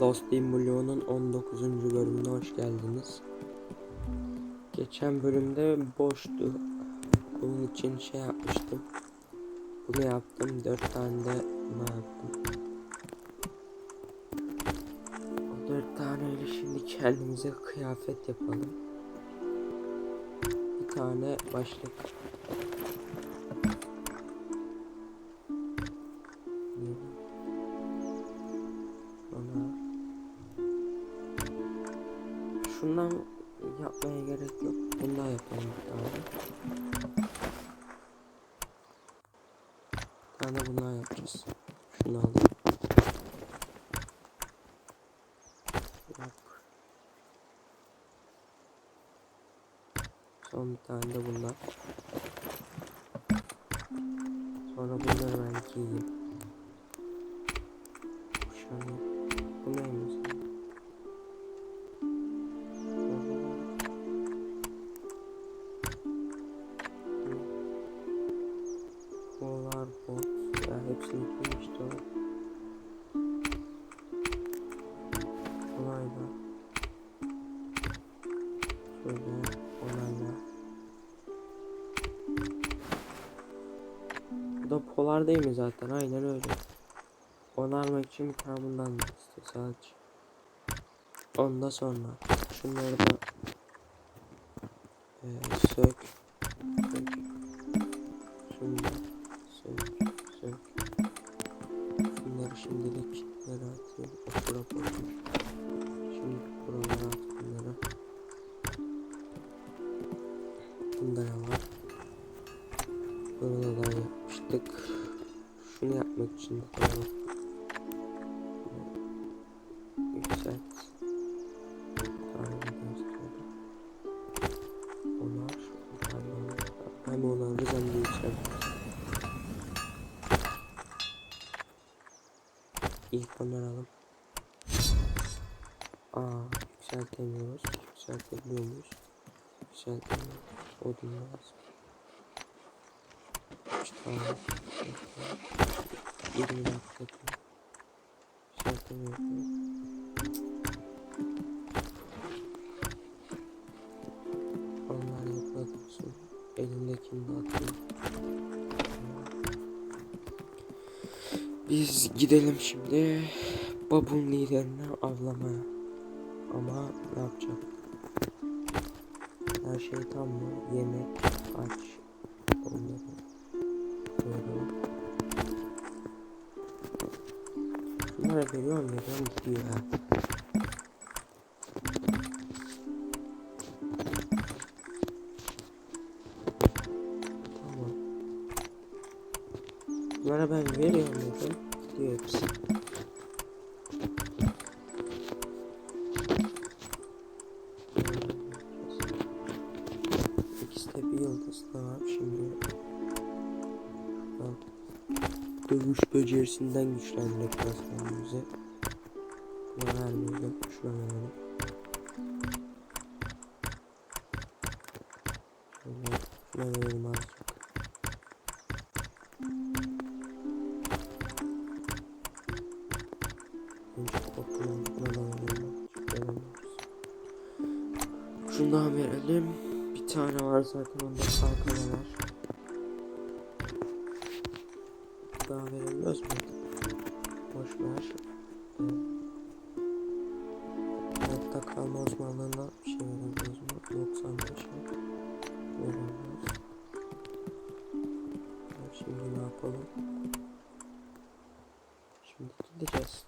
Lost in Blue'nun 19. bölümüne hoş geldiniz. Geçen bölümde boştu. Bunun için şey yapmıştım. Bunu yaptım. 4 tane de bunu yaptım. O 4 taneyle şimdi kendimize kıyafet yapalım. Bir tane başlık. Son bir tane de bundan. Sonra bunları ben giyeyim. Mi zaten? Aynen öyle. Onarmak için bir tane bundan istiyor sadece. Ondan sonra şunları da eee sök. Sök. Şunu da sök. Sök. Şunları şimdilik nereye koydum. Şimdi buralara at bunları. Bunda ne var? Burada da yapmıştık. Şunu yapmak için de Biz gidelim şimdi babun liderini avlamaya. Ama ne yapacak? Her şey tam mı? Yemek, aç, onları koyalım. Şunlara veriyorum veriyorum gidiyor ha. Becerisinden güçlendirmek lazım kendimize. Şuna verelim. Şöyle şuna verelim azıcık. Önce bakalım buna da verelim. Verelim. Bir tane var zaten onda kalkanı var. Ee, Hayatta kalma uzmanlığına bir şey verebiliyoruz mu? 95 veremiyoruz. Ya Şimdi ne yapalım? Şimdi gideceğiz.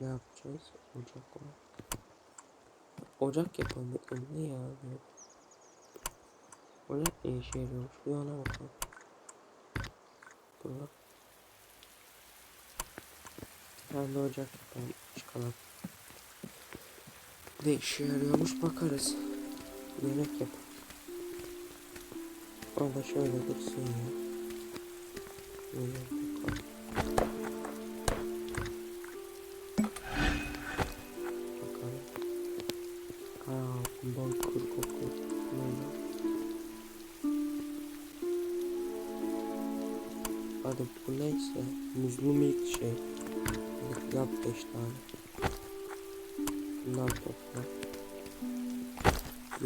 Ne yapacağız? Ocak var. Ocak yapalım. Ne ya? Ocak ne işe yarıyormuş? Bir ona bakalım. Dur bak. Ben de ocak yapalım. Çıkalım. Ne işe yarıyormuş bakarız. Yemek yap. Da şöyle dursun ya. Yemek yapalım.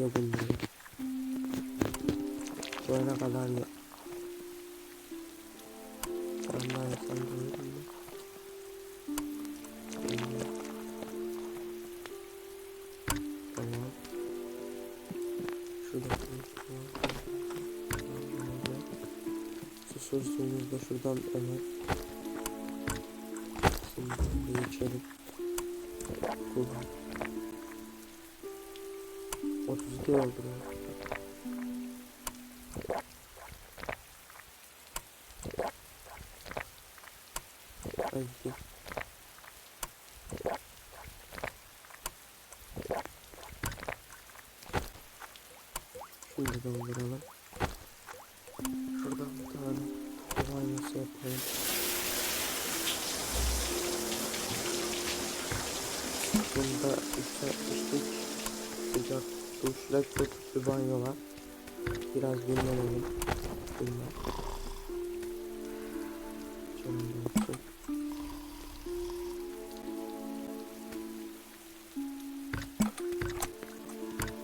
Ya bunları. Böyle kadar ya. Sen ben sen duydun mu? Tamam. Şurada Susursunuz da şuradan hemen. Şimdi bir içelim. Kullan. 对。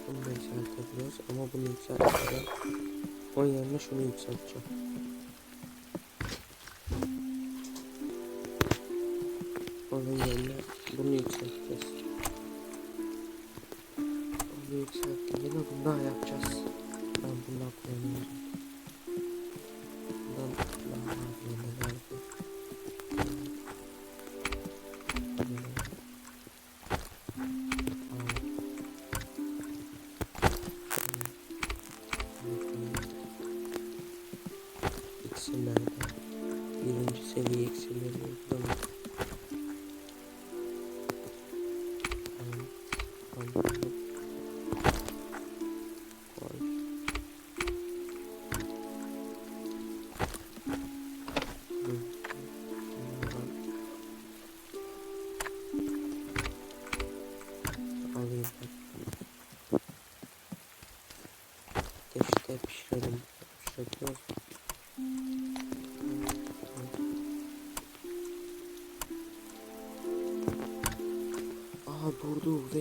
Bunu da yükseltebiliyoruz ama bunu yükselteceğim. Onun yerine şunu yükselteceğim.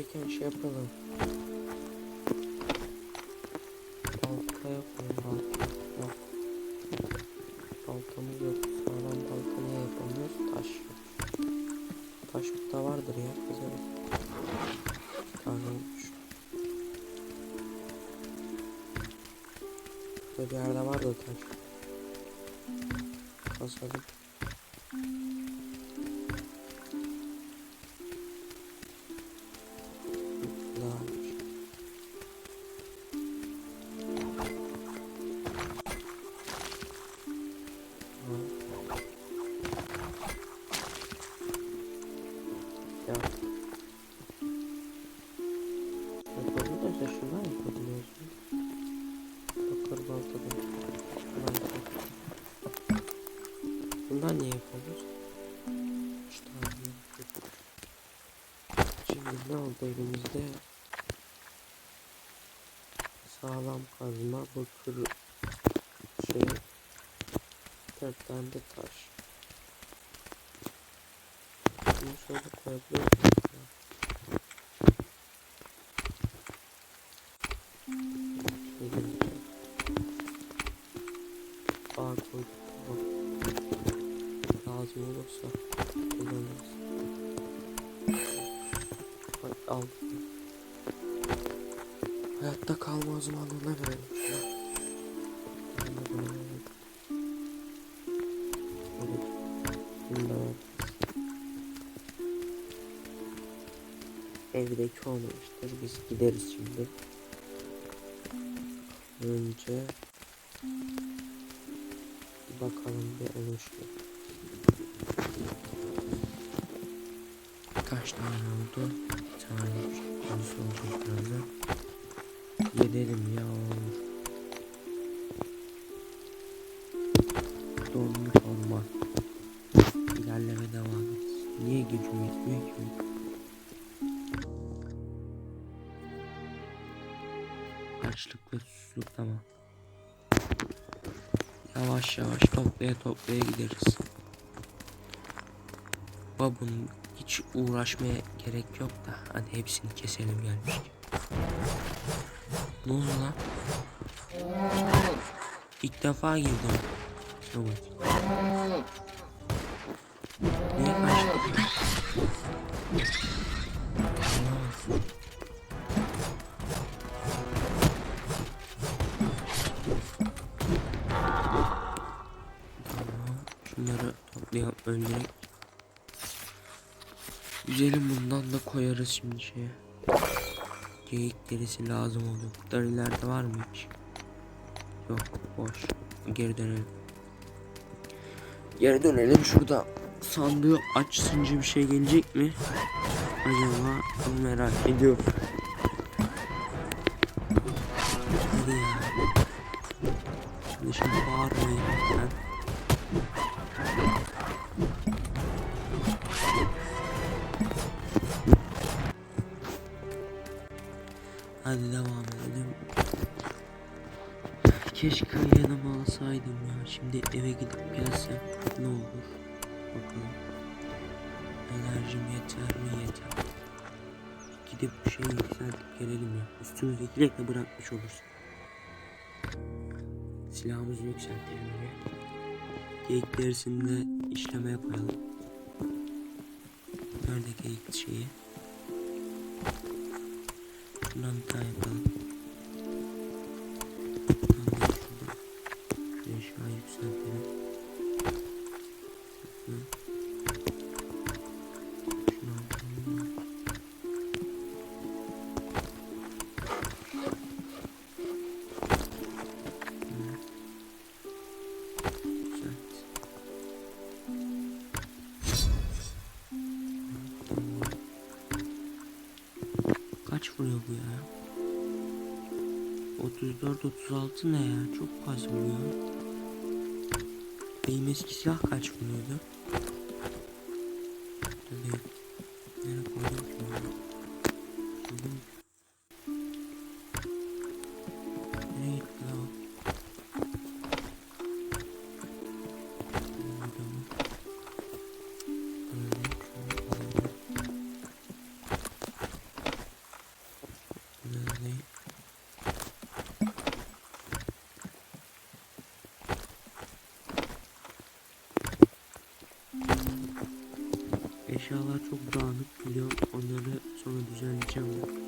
Buradayken şey yapalım. Balta yapalım balta. Yok. Baltamız yok. Sağlam balta niye yapamıyoruz? Taş yok. Taş burada vardır ya. Bir tane olmuş. Burada bir yerde vardı taş. Kasalım. Ne oldu elimizde? Sağlam kazma, bakır şey, dört tane de taş. Bunu şöyle koyabilir miyim? Şöyle bir Ağ koyduk. Lazım olursa kullanırız. Aldım. Hayatta kalma ona verelim. Ben de bunu verelim. Böyle. Bunu da ver. Evdeki olmamıştır. Biz gideriz şimdi. Önce bakalım bir oluşuyor. Kaç tane oldu? Tane konusu olacak birazdan. Gidelim ya. Donmuş olma. İlerleme devam et. Niye gücüm yetmiyor ki? Açlık ve susuzluk tamam. Yavaş yavaş toplaya toplaya gideriz. Babun hiç uğraşmaya gerek yok da hadi hepsini keselim gelmiş. Ne oldu lan? İlk defa girdim. Evet. Niye kaçtı? Koyarız şimdi şeye. Geyik derisi lazım oluyor. Kurtlar ileride var mı hiç? Yok boş. Geri dönelim. Geri dönelim şurada. Sandığı açsınca bir şey gelecek mi? Acaba bunu merak ediyorum. Hadi ya. Şimdi bağırmayın lütfen. Bakalım. Enerjim yeter mi yeter. Gidip bir şey yükseltip gelelim ya. Üstümüzdekileri de bırakmış oluruz. Silahımızı yükseltelim ya. Geyik derisinde işleme yapalım. Nerede geyik şeyi? Şundan bir tane yapalım. Silah kaç vuruyordu? Çok dağınık biliyorum. Onları sonra düzenleyeceğim.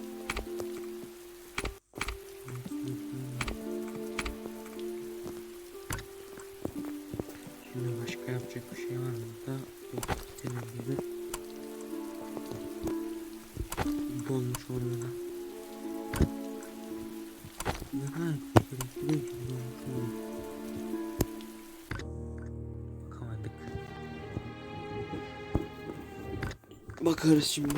Bakarız şimdi.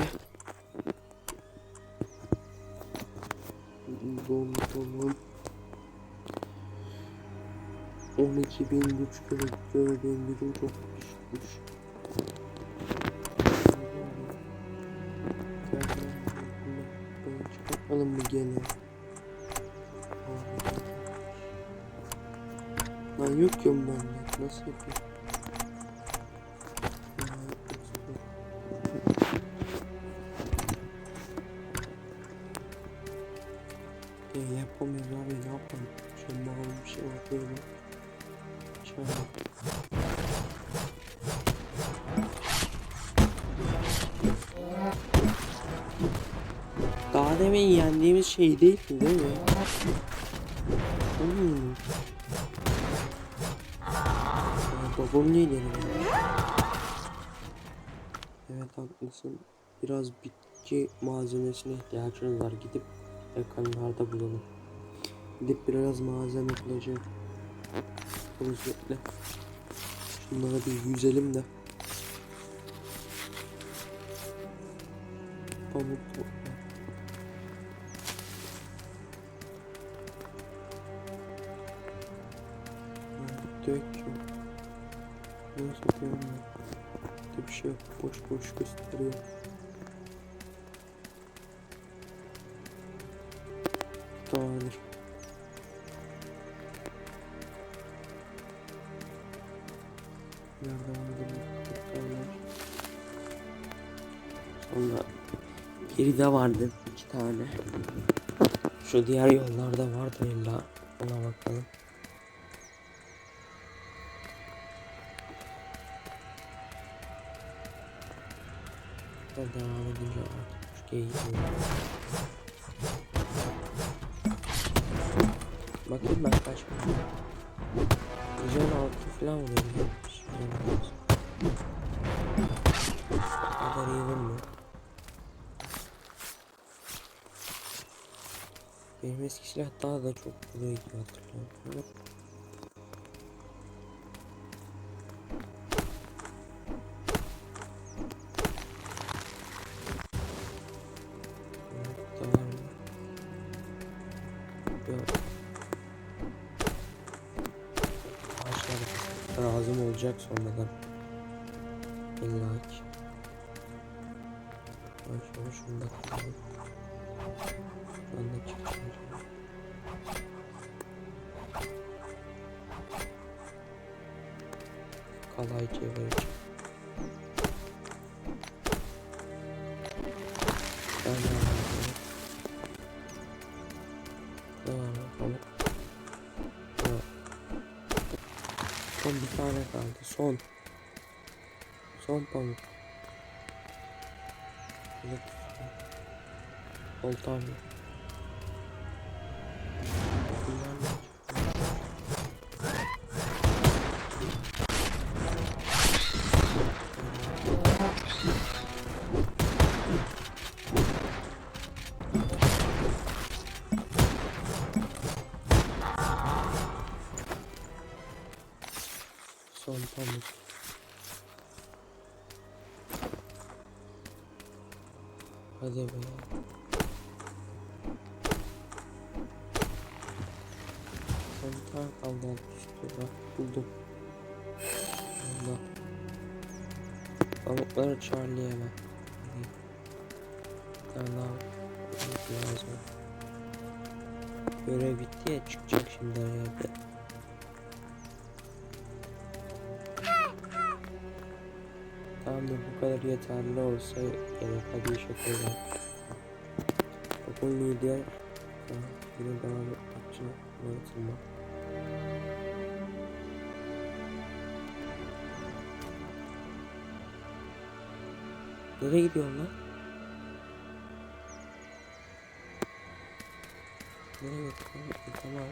Don tamam. 12 bin güç gördüğüm gücüm çok düşmüş. Çıkartalım mı gene? Lan yok ya bende. Nasıl yapayım? Şey değil mi? Hmm. Babam geliyor? Evet haklısın. Biraz bitki malzemesine ihtiyacımız var. Gidip ekranlarda bulalım. Gidip biraz malzeme bulacağım. Özellikle. Şunlara bir yüzelim de. Pamuk Boş gösteriyor. Tamamdır. Nerede vardı bu kurtlarlar? Sonra biri de vardı iki tane. Şu diğer yollarda vardı illa. Ona bakalım. Ben devam edince artık şu geyiği Bakayım ben kaç Güzel altı falan vuruyor. O kadar iyi vurmuyor. Benim eski silah daha da çok vuruyor gibi hatırlıyorum. Sonradan. İlla ki. Ben şöyle şunu da koyayım. Şuradan da çıkacağım. Kalay çevireceğim. Ben Son. Son pamuk. Evet. Oltam Son pamuk. Hadi be. Son tane kaldı alt üstü. Bak buldum. Allah. Pamukları Charlie'ye. Hadi. Bir lazım. Görev bitti ya çıkacak şimdi her kadar yeterli olsa gerek hadi işe koyalım. Okul lider yine devam etmek için öğretilme. Nereye gidiyorsun lan? Nereye gidiyorsun? Tamam.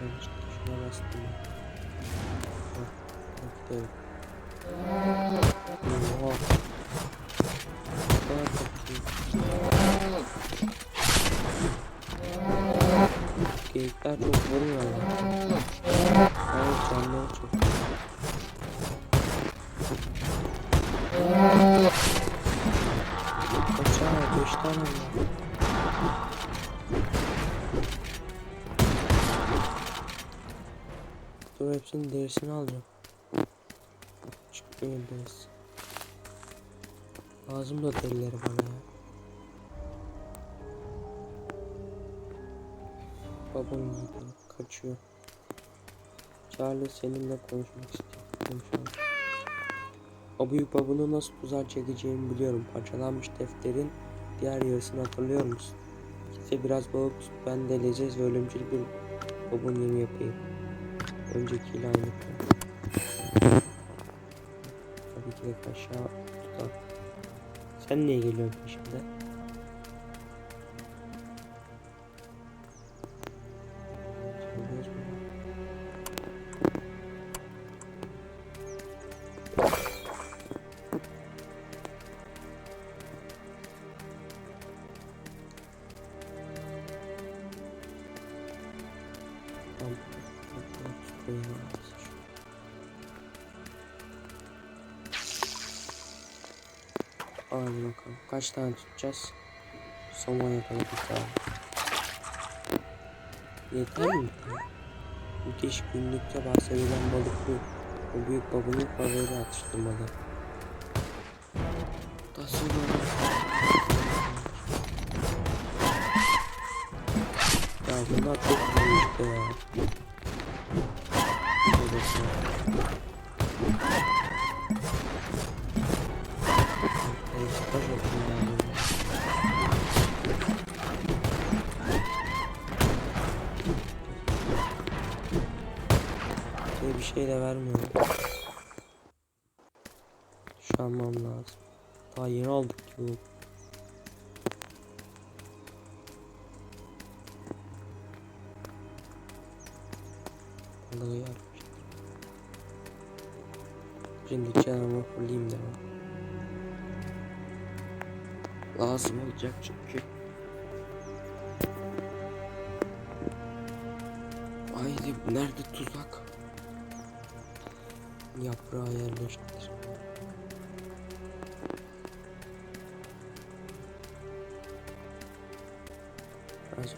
Ben çıktı şuna bastım. Ben. Okey. Oha. Ne kadar çok iyi. Geyikler çok vuruyor ya. Evet canları çok. Kaç tane? Beş tane mi? Dur hepsinin derisini alacağım. Çıkmıyor derisi. Lazım da derileri bana ya. Babam kaçıyor. Charlie seninle konuşmak istiyorum şu an. O büyük babunu nasıl tuzağa çekeceğimi biliyorum. Parçalanmış defterin diğer yarısını hatırlıyor musun? Gitse biraz balık ben de leziz ve ölümcül bir babun yemi yapayım. Öncekiyle aynı. Tabii ki aşağı tutar. Sen niye geliyorsun peşimde? Hadi bakalım. Kaç tane tutacağız? Somon yapalım bir tane. Yeter mi? Müthiş günlükte bahsedilen balık bu. O büyük babanın favori atıştırmalı. Nasıl Ya bunlar çok büyük ya. Oğlum. Balığı yapmış. Şimdi canımı fulleyim de ben. Lazım olacak çünkü. Haydi nerede tuzak? Yaprağı yerleştir.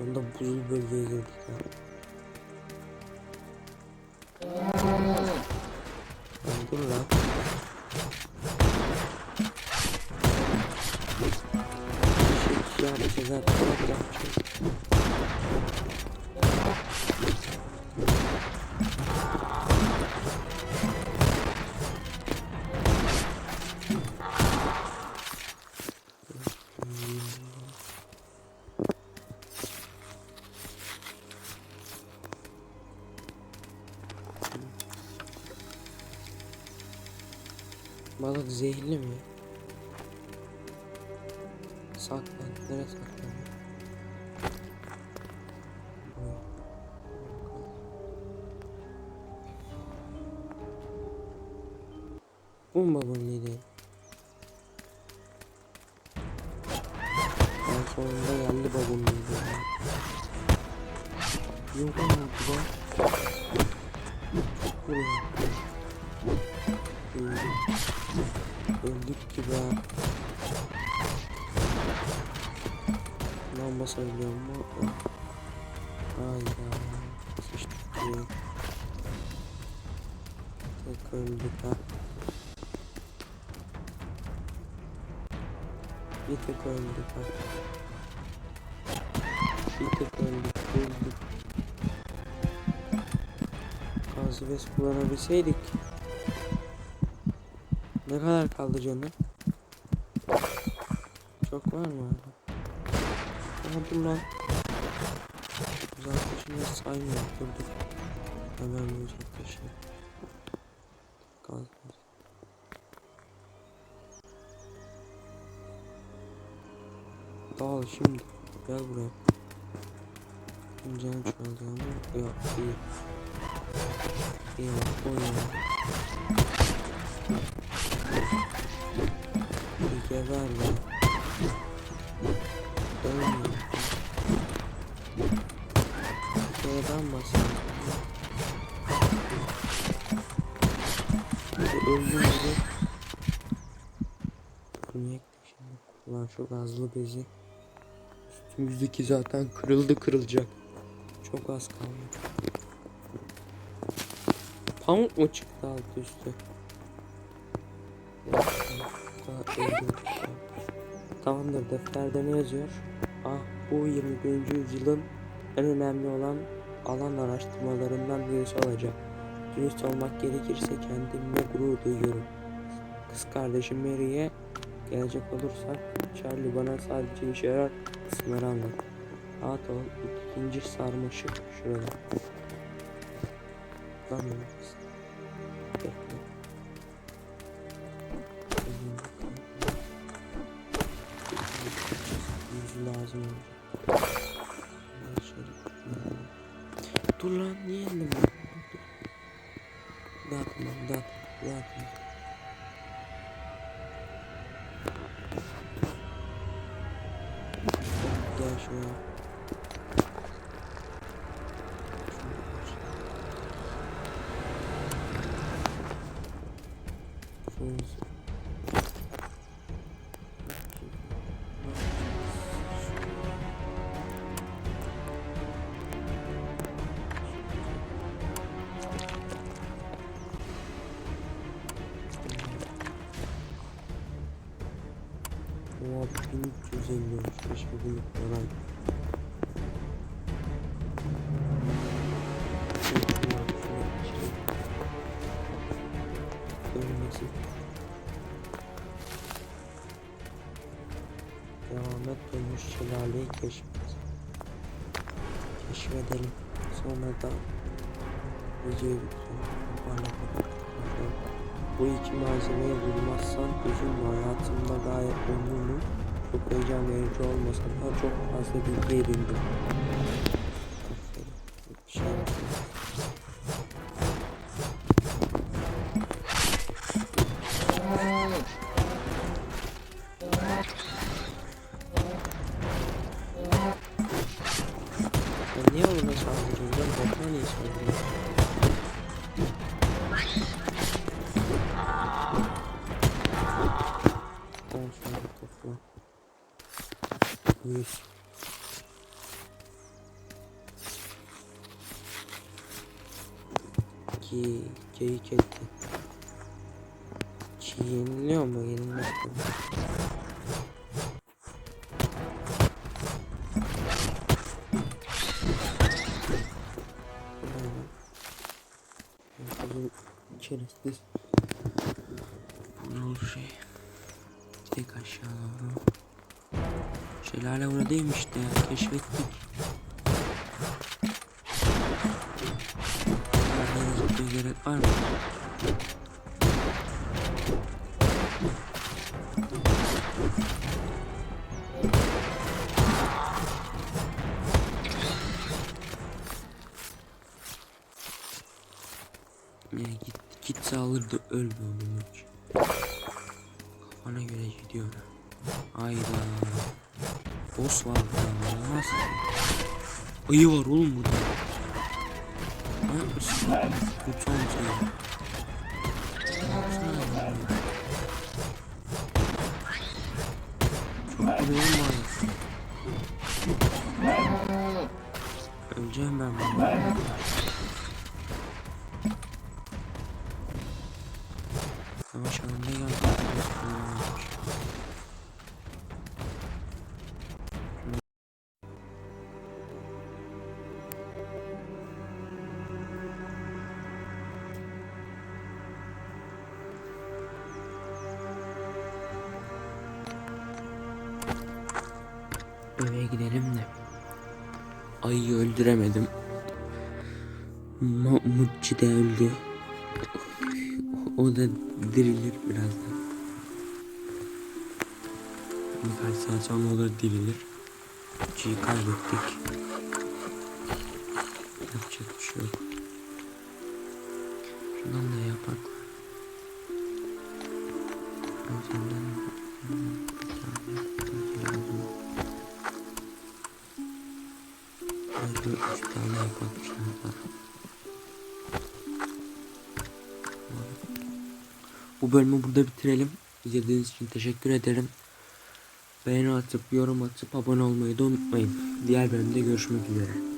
Sonunda buzul bölgeye girdik ya. Lan dur lan. Bir şey yapacağız artık yapacağız. Balık zehirli mi? Saklan. Nereye saklan? Tek öldük ha. Bir tek öldük ha. Bir tek öldük. Öldük. Gazı ve kullanabilseydik. Ne kadar kaldı canım? Çok var mı? Aha dur lan. Uzaklaşınca saymıyor. Dur dur. Hemen bir uzaklaşayım. Gel buraya. Canım çoğaldı ama yok iyi. İyi o ya. Bir geber lan. Ölmüyor. Bir kereden bahsediyorum. Bir öldüğünde Niye şimdi? Ulan şu gazlı bezi Üstümüzdeki zaten kırıldı kırılacak. Çok az kaldı. Pamuk mu çıktı alt üstü? Tamamdır defterde ne yazıyor? Ah bu 21. yüzyılın en önemli olan alan araştırmalarından birisi olacak. Dürüst olmak gerekirse kendimle gurur duyuyorum. Kız kardeşim Mary'e gelecek olursak Charlie bana sadece işe yarar kısımları anlat. Rahat ol. İkinci sarmaşık şurada. Lan. Bekle. Yüzü lazım olacak. Dur lan niye elim var? Dağıtma dağıtma dağıtma. 1350 olmuş. Keşke bunu falan. Ölmesin. Devam et dönmüş şelaleyi keşfet. Keşfedelim. Sonra da Videoyu. Toparlatalım. Bu iki malzemeyi bulmazsan üzülme hayatımda gayet memnunum. Çok heyecan verici olmasa da çok fazla bilgi edindim. Yüz. İki. Geyik etti. Çiğ yeniliyor mu? Yenilmez tabii. Kerestiz. Ne olur şey. Tek aşağı doğru. Şelale oradaymış işte ya. Keşfettik. Nereye gitmeye gerek var mı? Ya git gitse alırdı bunun için. Kafana göre gidiyor. Hayda. Boss var burada. Olmaz. Ayı var oğlum burada. Ne yapmışsın? Lütfen sen. Çok Eve gidelim de. Ayıyı öldüremedim. Mahmutçi de öldü. O da dirilir birazdan. Birkaç saat sonra o da dirilir. Çiğ kaybettik. Bitirelim. İzlediğiniz için teşekkür ederim. Beğeni atıp yorum atıp abone olmayı da unutmayın. Diğer bölümde görüşmek üzere.